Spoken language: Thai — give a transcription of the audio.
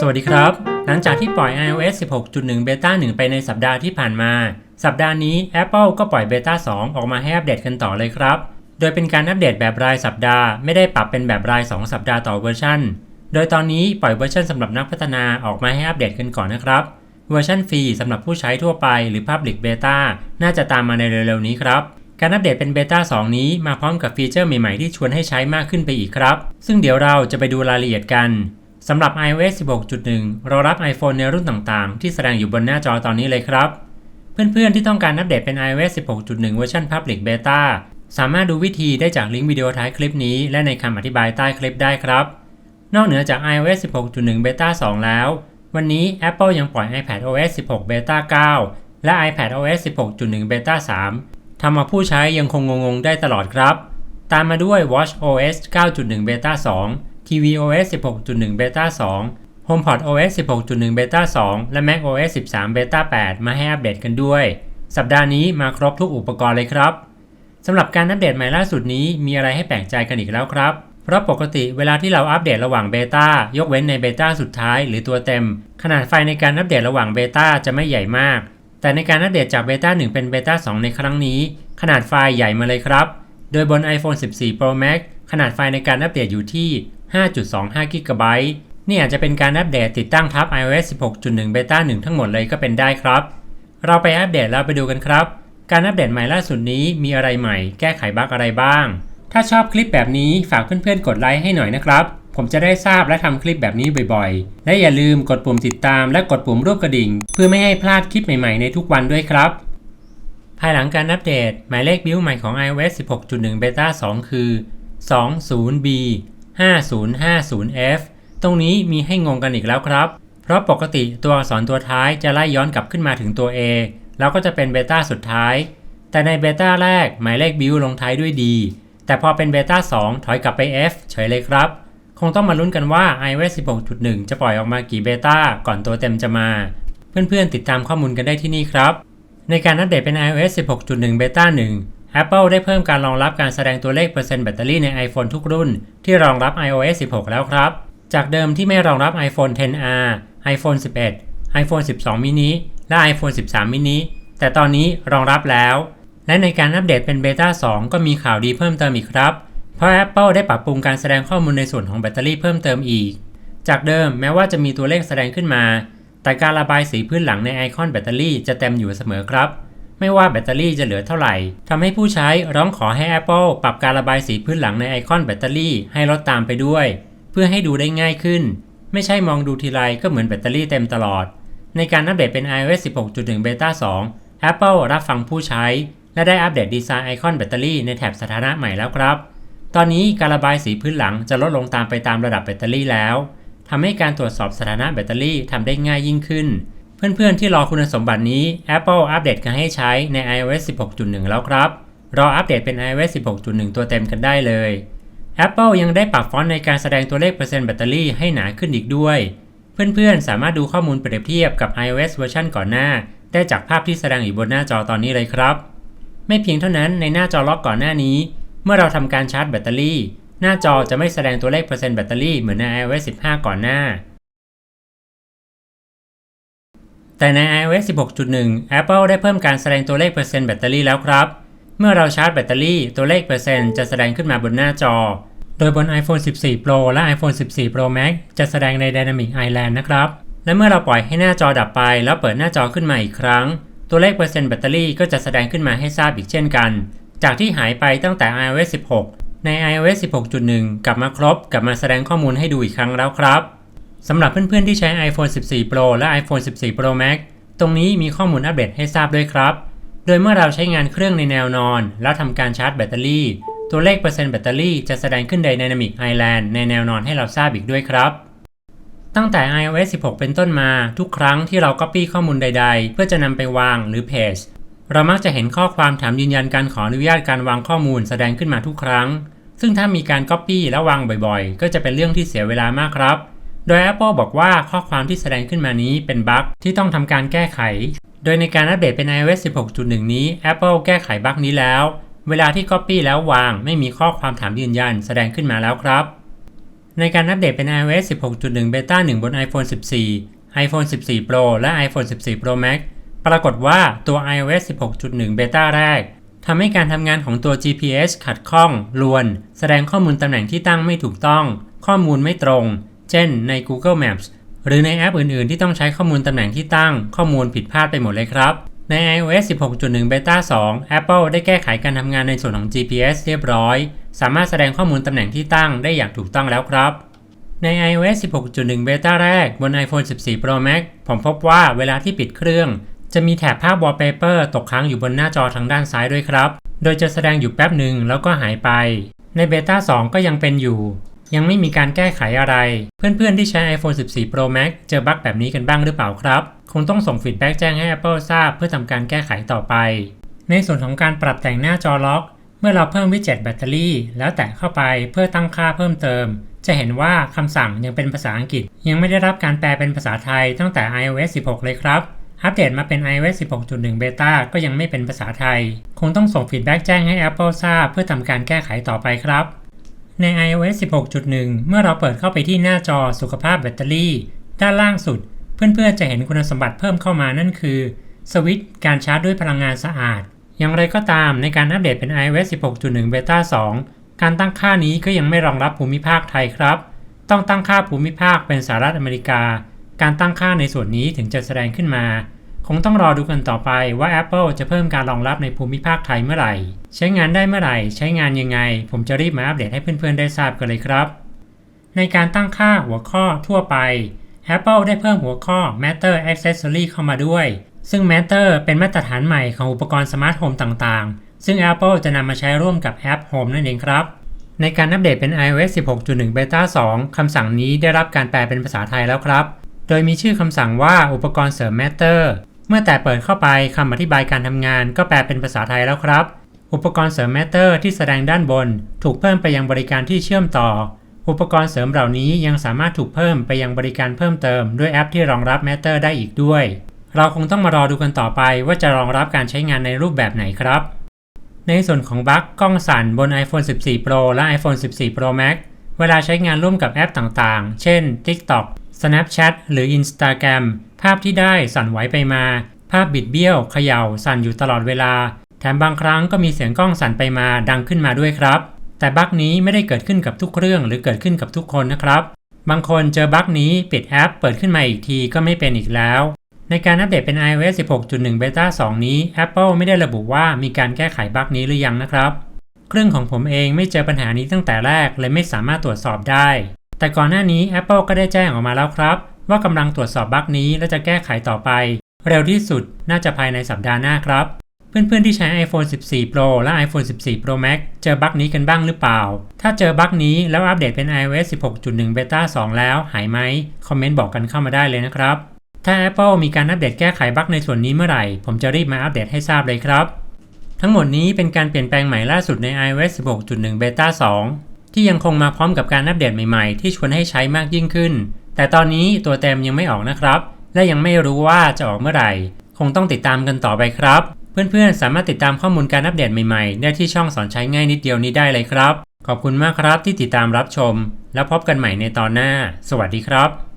สวัสดีครับ หลังจากที่ปล่อย iOS 16.1 Beta 1 ไปในสัปดาห์ที่ผ่านมา สัปดาห์นี้ Apple ก็ปล่อย Beta 2 ออกมาให้อัปเดตกันต่อเลยครับ โดยเป็นการอัปเดตแบบรายสัปดาห์ ไม่ได้ปรับเป็นแบบราย 2 สัปดาห์ต่อเวอร์ชันโดยตอนนี้ปล่อยเวอร์ชันสำหรับนักพัฒนาออกมาให้อัปเดตกันก่อนนะครับ เวอร์ชันฟรีสำหรับผู้ใช้ทั่วไปหรือ Public Beta น่าจะตามมาในเร็วๆนี้ครับการอัปเดตเป็นเบต้า2 นี้มาพร้อมกับฟีเจอร์ใหม่ๆที่ชวนให้ใช้มากขึ้นไปอีกครับ ซึ่งเดี๋ยวเราจะไปดูรายละเอียดกัน สำหรับ iOS 16.1 เรารับ iPhone ในรุ่นต่างๆ ที่แสดงอยู่บนหน้าจอตอนนี้เลยครับ เพื่อนๆ ที่ต้องการอัปเดตเป็น iOS 16.1 เวอร์ชัน Public Beta สามารถดูวิธีได้จากลิงก์วิดีโอท้ายคลิปนี้ และในคำอธิบายใต้คลิปได้ครับ นอกเหนือจาก iOS 16.1 Beta 2 แล้ว วันนี้ Apple ยังปล่อย iPadOS 16 Beta 9 และ iPadOS 16.1 Beta 3ทำเอาผู้ใช้ยังคงงงๆ ได้ตลอดครับ ตามมาด้วย watchOS 9.1 Beta 2 tvOS 16.1 Beta 2 HomePod OS 16.1 Beta 2 และ macOS 13 Beta 8 มาให้อัปเดตกันด้วย สัปดาห์นี้มาครบทุกอุปกรณ์เลยครับสำหรับการอัปเดตใหม่ล่าสุดนี้มีอะไรให้แปลกใจกันอีกแล้วครับ เพราะปกติเวลาที่เราอัปเดตระหว่างเบต้ายกเว้นในเบต้าสุดท้ายหรือตัวเต็ม ขนาดไฟในการอัปเดตระหว่างเบต้าจะไม่ใหญ่มาก แต่ในการอัปเดตจากเบต้า1เป็นเบต้า2ในครั้งนี้ ขนาดไฟล์ใหญ่มาเลยครับ โดยบน iPhone 14 Pro Max ขนาดไฟล์ในการอัปเดตอยู่ที่ 5.25 g b นี่อาจจะเป็นการอัปเดตติดตั้งทับ iOS 16.1 Beta 1 ทั้งหมดเลยก็เป็นได้ครับ เราไปอัปเดตแล้วไปดูกันครับ การอัปเดตใหม่ล่าสุดนี้มีอะไรใหม่ แก้ไขบั๊กอะไรบ้าง ถ้าชอบคลิปแบบนี้ฝากเพื่อนๆกดไลค์ให้หน่อยนะครับ ผมจะได้ทราบและทำคลิปแบบนี้บ่อยๆ และอย่าลืมกดปุ่มติดตามและกดปุ่มรูปกระดิ่ง เพื่อไม่ให้พลาดคลิปใหม่ๆในทุกวันด้วยครับ ภายหลังการอัปเดตหมายเลขบิลใหม่ของ iOS 16.1 Beta 2 คือ 20B 5050F ตรงนี้มีให้งงกันอีกแล้วครับ เพราะปกติตัวอักษรตัวท้ายจะไล่ย้อนกลับขึ้นมาถึงตัว A แล้วก็จะเป็นเบต้าสุดท้าย แต่ในเบต้าแรกหมายเลขบิลลงท้ายด้วย D แต่พอเป็นเบต้า2ถอยกลับไป F เฉยเลยครับ คงต้องมาลุ้นกันว่า iOS 16.1 จะปล่อยออกมากี่เบต้าก่อนตัวเต็มจะมา เพื่อนๆติดตามข้อมูลกันได้ที่นี่ครับ ในการอัปเดตเป็น iOS 16.1 Beta 1 Apple ได้เพิ่มการรองรับการแสดงตัวเลขเปอร์เซ็นต์แบตเตอรี่ใน iPhone ทุกรุ่น ที่รองรับ iOS 16 แล้วครับ จากเดิมที่ไม่รองรับ iPhone 10R iPhone 11 iPhone 12 mini และ iPhone 13 mini แต่ตอนนี้รองรับแล้ว และในการอัปเดตเป็น Beta 2ก็มีข่าวดีเพิ่มเติมอีกครับ เพราะ Apple ได้ปรับปรุงการแสดงข้อมูลในส่วนของแบตเตอรี่เพิ่มเติมอีก จากเดิมแม้ว่าจะมีตัวเลขแสดงขึ้นมา แต่การระบายสีพื้นหลังในไอคอนแบตเตอรี่จะเต็มอยู่เสมอครับ ไม่ว่าแบตเตอรี่จะเหลือเท่าไหร่ทำให้ผู้ใช้ร้องขอให้ Apple ปรับการระบายสีพื้นหลังในไอคอนแบตเตอรี่ให้ลดตามไปด้วย เพื่อให้ดูได้ง่ายขึ้น ไม่ใช่มองดูทีไรก็เหมือนแบตเตอรี่เต็มตลอด ในการอัปเดตเป็น iOS 16.1 Beta 2 Apple รับฟังผู้ใช้ และได้อัปเดตดีไซน์ไอคอนแบตเตอรี่ในแถบสถานะใหม่แล้วครับ ตอนนี้การระบายสีพื้นหลังจะลดลงตามไปตามระดับแบตเตอรี่แล้วทำให้การตรวจสอบสถานะแบตเตอรี่ทำได้ง่ายยิ่งขึ้น เพื่อนๆที่รอคุณสมบัตินี้ Apple อัปเดตกันให้ใช้ใน iOS 16.1 แล้วครับ รออัปเดตเป็น iOS 16.1 ตัวเต็มกันได้เลย Apple ยังได้ปรับฟอนต์ในการแสดงตัวเลขเปอร์เซ็นต์แบตเตอรี่ให้หนาขึ้นอีกด้วย เพื่อนๆ สามารถดูข้อมูลเปรียบเทียบกับ iOS เวอร์ชันก่อนหน้า ได้จากภาพที่แสดงอยู่บนหน้าจอตอนนี้เลยครับ ไม่เพียงเท่านั้นในหน้าจอล็อกก่อนหน้านี้ เมื่อเราทำการชาร์จแบตเตอรี่ หน้าจอจะไม่แสดงตัวเลขเปอร์เซ็นต์แบตเตอรี่เหมือนใน iOS 15 ก่อนหน้า แต่ใน iOS 16.1 Apple ได้เพิ่มการแสดงตัวเลขเปอร์เซ็นต์แบตเตอรี่แล้วครับ เมื่อเราชาร์จแบตเตอรี่ตัวเลขเปอร์เซ็นต์จะแสดงขึ้นมาบนหน้าจอ โดยบน iPhone 14 Pro และ iPhone 14 Pro Max จะแสดงใน Dynamic Island นะครับ และเมื่อเราปล่อยให้หน้าจอดับไป แล้วเปิดหน้าจอขึ้นมาอีกครั้ง ตัวเลขเปอร์เซ็นต์แบตเตอรี่ก็จะแสดงขึ้นมาให้ทราบอีกเช่นกัน จากที่หายไปตั้งแต่ iOS 16 ใน iOS 16.1 กลับมาครบกลับมาแสดงข้อมูลให้ดูอีกครั้งแล้วครับ สำหรับเพื่อนๆที่ใช้ iPhone 14 Pro และ iPhone 14 Pro Max ตรงนี้มีข้อมูลอัปเดตให้ทราบด้วยครับ โดยเมื่อเราใช้งานเครื่องในแนวนอน แล้วทำการชาร์จแบตเตอรี่ ตัวเลขเปอร์เซ็นต์แบตเตอรี่จะแสดงขึ้นใน Dynamic Island ในแนวนอนให้เราทราบอีกด้วยครับ ตั้งแต่ iOS 16 เป็นต้นมาทุกครั้งที่เรา Copy ข้อมูลใด ๆ เพื่อจะนำไปวางหรือเพจเรามักจะเห็นข้อความถามยืนยันการขออนุญาตการวางข้อมูลแสดงขึ้นมาทุกครั้ง ซึ่งถ้ามีการ Copy และวางบ่อยๆ ก็จะเป็นเรื่องที่เสียเวลามากครับ โดย Apple บอกว่าข้อความที่แสดงขึ้นมานี้เป็นบั๊กที่ต้องทำการแก้ไข โดยในการอัปเดตเป็น iOS 16.1 นี้ Apple แก้ไขบั๊กนี้แล้ว เวลาที่ Copy แล้ววาง ไม่มีข้อความถามยืนยันแสดงขึ้นมาแล้วครับ ในการอัปเดตเป็น iOS 16.1 Beta 1 บน iPhone 14 iPhone 14 Pro และ iPhone 14 Pro Max ปรากฏว่าตัว iOS 16.1 Beta แรกทำให้การทำงานของตัว GPS ขัดข้อง ลวน แสดงข้อมูลตำแหน่งที่ตั้งไม่ถูกต้อง ข้อมูลไม่ตรง เช่นใน Google Maps หรือในแอปอื่น ๆ ที่ต้องใช้ข้อมูลตำแหน่งที่ตั้งข้อมูลผิดพลาดไปหมดเลยครับ ใน iOS 16.1 Beta 2 Apple ได้แก้ไขการทำงานในส่วนของ GPS เรียบร้อย สามารถแสดงข้อมูลตำแหน่งที่ตั้งได้อย่างถูกต้องแล้วครับ ใน iOS 16.1 Beta แรกบน iPhone 14 Pro Max ผมพบว่าเวลาที่ปิดเครื่อง จะมีแถบภาพ Wallpaper ตกค้างอยู่บนหน้าจอทางด้านซ้ายด้วยครับ โดยจะแสดงอยู่แป๊บหนึ่งแล้วก็หายไป ใน Beta 2 ก็ยังเป็นอยู่ ยังไม่มีการแก้ไขอะไร เพื่อนๆที่ใช้ iPhone 14 Pro Max เจอบั๊กแบบนี้กันบ้างหรือเปล่าครับ คงต้องส่งฟีดแบ็กแจ้งให้ Apple ทราบเพื่อทำการแก้ไขต่อไป ในส่วนของการปรับแต่งหน้าจอล็อก เมื่อเราเพิ่มวิดเจ็ตแบตเตอรี่ แล้วแตะเข้าไปเพื่อตั้งค่าเพิ่มเติม จะเห็นว่าคำสั่งยังเป็นภาษาอังกฤษ ยังไม่ได้รับการแปลเป็นภาษาไทยตั้งแต่ iOS 16 เลยครับอัปเดตมาเป็น iOS 16.1 Beta ก็ยังไม่เป็นภาษาไทย คงต้องส่งฟีดแบ็กแจ้งให้ Apple ทราบเพื่อทำการแก้ไขต่อไปครับ ใน iOS 16.1 เมื่อเราเปิดเข้าไปที่หน้าจอสุขภาพแบตเตอรี่ ด้านล่างสุด เพื่อนๆจะเห็นคุณสมบัติเพิ่มเข้ามานั่นคือ สวิตช์การชาร์จด้วยพลังงานสะอาด อย่างไรก็ตามในการอัปเดตเป็น iOS 16.1 Beta 2 การตั้งค่านี้ก็ยังไม่รองรับภูมิภาคไทยครับ ต้องตั้งค่าภูมิภาคเป็นสหรัฐอเมริกา การตั้งค่าในส่วนนี้ถึงจะแสดงขึ้นมา คงต้องรอดูกันต่อไปว่า Apple จะเพิ่มการรองรับในภูมิภาคไทยเมื่อไหร่ ใช้งานได้เมื่อไหร่ ใช้งานยังไง ผมจะรีบมาอัปเดตให้เพื่อนๆได้ทราบกันเลยครับ ในการตั้งค่าหัวข้อทั่วไป Apple ได้เพิ่มหัวข้อ Matter Accessory เข้ามาด้วย ซึ่ง Matter เป็นมาตรฐานใหม่ของอุปกรณ์สมาร์ทโฮมต่างๆ ซึ่ง Apple จะนำมาใช้ร่วมกับแอป Home นั่นเองครับ ในการอัปเดตเป็น iOS 16.1 Beta 2คำสั่งนี้ได้รับการแปลเป็นภาษาไทยแล้วครับ โดยมีชื่อคำสั่งว่าอุปกรณ์เสริม Matter เมื่อแต่เปิดเข้าไปคำอธิบายการทำงานก็แปลเป็นภาษาไทยแล้วครับ อุปกรณ์เสริม Matter ที่แสดงด้านบน ถูกเพิ่มไปยังบริการที่เชื่อมต่อ อุปกรณ์เสริมเหล่านี้ยังสามารถถูกเพิ่มไปยังบริการเพิ่มเติมด้วยแอปที่รองรับ Matter ได้อีกด้วย เราคงต้องมารอดูกันต่อไปว่าจะรองรับการใช้งานในรูปแบบไหนครับ ในส่วนของบั๊กกล้องสั่นบน iPhone 14 Pro และ iPhone 14 Pro Max เวลาใช้งานร่วมกับแอปต่างๆ เช่น TikTok Snapchat หรือ Instagram ภาพที่ได้สั่นไหวไปมา ภาพบิดเบี้ยวเขย่าสั่นอยู่ตลอดเวลา แถมบางครั้งก็มีเสียงกล้องสั่นไปมาดังขึ้นมาด้วยครับ แต่บั๊กนี้ไม่ได้เกิดขึ้นกับทุกเครื่องหรือเกิดขึ้นกับทุกคนนะครับ บางคนเจอบั๊กนี้ปิดแอป เปิดขึ้นมาอีกทีก็ไม่เป็นอีกแล้ว ในการอัปเดตเป็น iOS 16.1 Beta 2 นี้ Apple ไม่ได้ระบุว่ามีการแก้ไขบั๊กนี้หรือยังนะครับ เครื่องของผมเองไม่เจอปัญหานี้ตั้งแต่แรกเลยไม่สามารถตรวจสอบได้ แต่ก่อนหน้านี้ Apple ก็ได้แจ้งออกมาแล้วครับ ว่ากำลังตรวจสอบบั๊กนี้และจะแก้ไขต่อไป เร็วที่สุดน่าจะภายในสัปดาห์หน้าครับ เพื่อนๆที่ใช้ iPhone 14 Pro และ iPhone 14 Pro Max เจอบั๊กนี้กันบ้างหรือเปล่า ถ้าเจอบั๊กนี้แล้วอัปเดตเป็น iOS 16.1 Beta 2 แล้วหายไหมคอมเมนต์บอกกันเข้ามาได้เลยนะครับ ถ้า Apple มีการอัปเดตแก้ไขบั๊กในส่วนนี้เมื่อไหร่ ผมจะรีบมาอัปเดตให้ทราบเลยครับ ทั้งหมดนี้เป็นการเปลี่ยนแปลงใหม่ล่าสุดใน iOS 16.1 Beta 2 ที่ยังคงมาพร้อมกับการอัปเดตใหม่ๆ ที่ชวนให้ใช้มากยิ่งขึ้น แต่ตอนนี้ตัวเต็มยังไม่ออกนะครับ และยังไม่รู้ว่าจะออกเมื่อไหร่ คงต้องติดตามกันต่อไปครับ เพื่อนๆ สามารถติดตามข้อมูลการอัปเดตใหม่ๆ ได้ที่ช่องสอนใช้ง่ายนิดเดียวนี้ได้เลยครับ ขอบคุณมากครับที่ติดตามรับชม แล้วพบกันใหม่ในตอนหน้า สวัสดีครับ